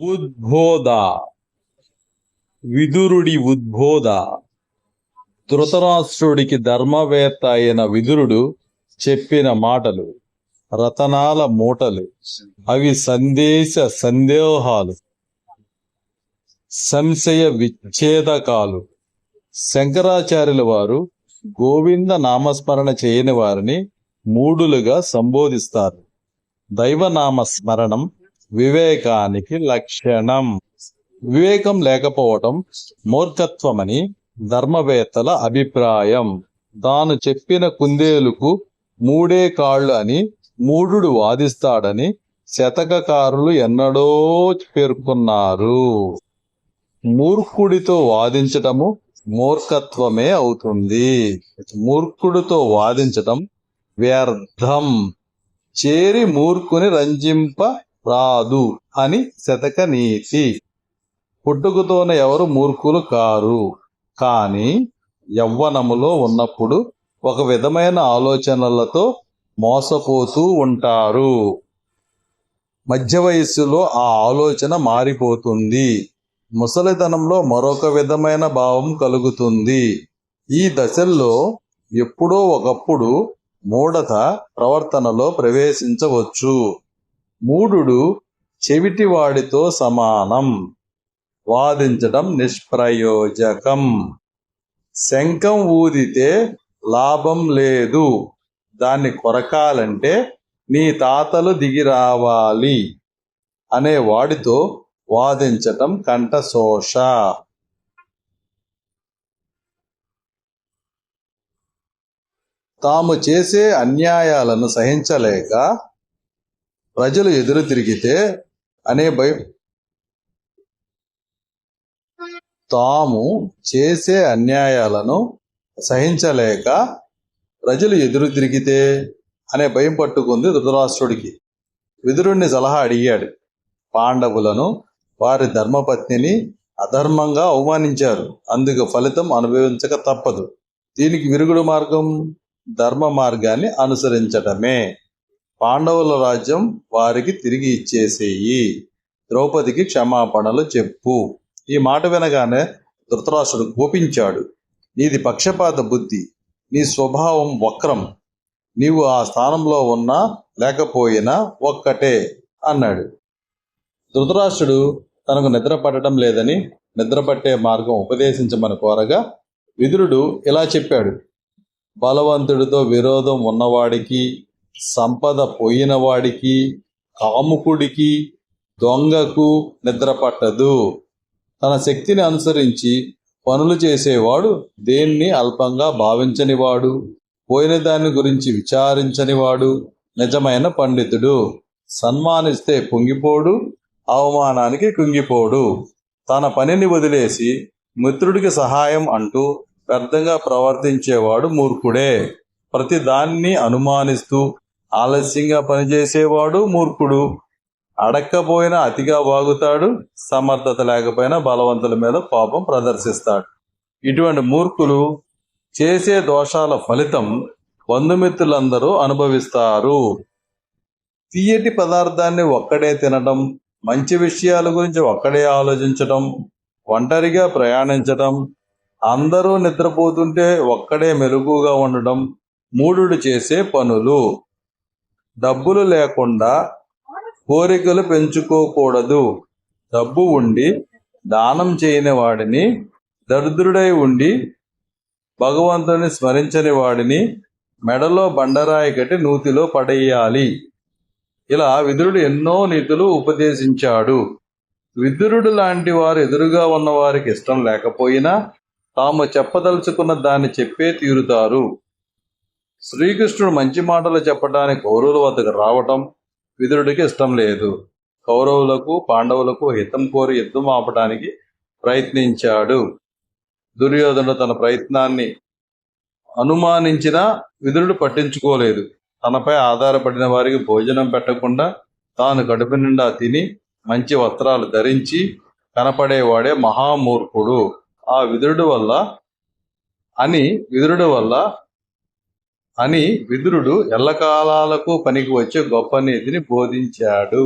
ఉద్బోధ. విదురుడి ఉద్బోధ. ధృతరాష్ట్రుడికి ధర్మవేత్త అయిన విదురుడు చెప్పిన మాటలు రతనాల మూటలు అవి సందేశ సందేహాలు సంశయ విచ్ఛేదకాలు. శంకరాచార్యుల వారు గోవింద నామస్మరణ చేయని వారిని మూడులుగా సంబోధిస్తారు. దైవనామ స్మరణం వివేకానికి లక్షణం. వివేకం లేకపోవటం మూర్ఖత్వమని ధర్మవేత్తల అభిప్రాయం. తాను చెప్పిన కుందేలుకు మూడే కాళ్ళు అని మూఢుడు వాదిస్తాడని శతకకారులు ఎన్నడో పేర్కొన్నారు. మూర్ఖుడితో వాదించటము మూర్ఖత్వమే అవుతుంది. మూర్ఖుడితో వాదించటం వ్యర్థం. చేరి మూర్ఖుని రంజింప రాదు అని శతక నీతి. పుట్టుకతోనే ఎవరు మూర్ఖులు కారు. కానీ యవ్వనములో ఉన్నప్పుడు ఒక విధమైన ఆలోచనలతో మోసపోతూ ఉంటారు. మధ్య వయస్సులో ఆ ఆలోచన మారిపోతుంది. ముసలితనంలో మరొక విధమైన భావం కలుగుతుంది. ఈ దశల్లో ఎప్పుడో ఒకప్పుడు మూఢత ప్రవర్తనలో ప్రవేశించవచ్చు. మూఢుడు చెవిటివాడితో సమానం. వాదించడం నిష్ప్రయోజకం. శంఖం ఊదితే లాభం లేదు. దాన్ని కొరకాలంటే నీ తాతలు దిగిరావాలి అనే వాడితో వాదించటం కంఠశోష. తాము చేసే అన్యాయాలను సహించలేక ప్రజలు ఎదురు తిరిగితే అనే భయం. తాము చేసే అన్యాయాలను సహించలేక ప్రజలు ఎదురు తిరిగితే అనే భయం పట్టుకుంది ధృతరాష్ట్రుడికి. విదురుణ్ణి సలహా అడిగాడు. పాండవులను వారి ధర్మపత్నిని అధర్మంగా అవమానించారు. అందుకు ఫలితం అనుభవించక తప్పదు. దీనికి విరుగుడు మార్గం ధర్మ మార్గాన్ని అనుసరించటమే. పాండవుల రాజ్యం వారికి తిరిగి ఇచ్చేసేయి. ద్రౌపదికి క్షమాపణలు చెప్పు. ఈ మాట వినగానే ధృతరాష్ట్రుడు కోపించాడు. నీది పక్షపాత బుద్ధి. నీ స్వభావం వక్రం. నీవు ఆ స్థానంలో ఉన్నా లేకపోయినా ఒక్కటే అన్నాడు. ధృతరాష్ట్రుడు తనకు నిద్ర పట్టడం లేదని నిద్రపట్టే మార్గం ఉపదేశించమని కోరగా విదురుడు ఇలా చెప్పాడు. బలవంతుడితో విరోధం ఉన్నవాడికి సంపద పోయిన వాడికి కాముకుడికి దొంగకు నిద్ర పట్టదు. తన శక్తిని అనుసరించి పనులు చేసేవాడు దేన్ని అల్పంగా భావించనివాడు పోయిన దాని గురించి విచారించనివాడు నిజమైన పండితుడు. సన్మానిస్తే పొంగిపోడు అవమానానికి కుంగిపోడు. తన పనిని వదిలేసి మిత్రుడికి సహాయం అంటూ వ్యర్థంగా ప్రవర్తించేవాడు మూర్ఖుడే. ప్రతి దాన్ని అనుమానిస్తూ ఆలస్యంగా పనిచేసేవాడు మూర్ఖుడు. అడక్కపోయినా అతిగా వాగుతాడు సమర్థత లేకపోయినా బలవంతుల మీద కోపం ప్రదర్శిస్తాడు. ఇటువంటి మూర్ఖులు చేసే దోషాల ఫలితం బంధుమిత్రులందరూ అనుభవిస్తారు. తీయటి పదార్థాన్ని ఒక్కడే తినడం మంచి విషయాల గురించి ఒక్కడే ఆలోచించడం ఒంటరిగా ప్రయాణించడం అందరూ నిద్రపోతుంటే ఒక్కడే మెలుగుగా ఉండడం మూఢుడు చేసే పనులు. డబ్బులు లేకుండా కోరికలు పెంచుకోకూడదు. డబ్బు ఉండి దానం చేయని వాడిని దరిద్రుడై ఉండి భగవంతుని స్మరించని వాడిని మెడలో బండరాయి కట్టి నూతిలో పడేయాలి. ఇలా విదురుడు ఎన్నో నీతులు ఉపదేశించాడు. విదురుడు లాంటి వారు ఎదురుగా ఉన్న వారికి ఇష్టం లేకపోయినా తాము చెప్పదలుచుకున్న దాన్ని చెప్పే తీరుతారు. శ్రీకృష్ణుడు మంచి మాటలు చెప్పడానికి కౌరవుల వద్దకు రావటం విదురుడికి ఇష్టం లేదు. కౌరవులకు పాండవులకు హితం కోరి యుద్ధం ఆపడానికి ప్రయత్నించాడు. దుర్యోధనుడు తన ప్రయత్నాన్ని అనుమానించినా విదురుడు పట్టించుకోలేదు. తనపై ఆధారపడిన వారికి భోజనం పెట్టకుండా తాను కడుపు నిండా తిని మంచి వస్త్రాలు ధరించి కనపడేవాడే మహామూర్ఖుడు. ఆ విదురుడు వల్ల అని విదురుడు వల్ల అని విదురుడు ఎల్లకాలాలకు పనికి వచ్చే గొప్ప నీతిని బోధించాడు.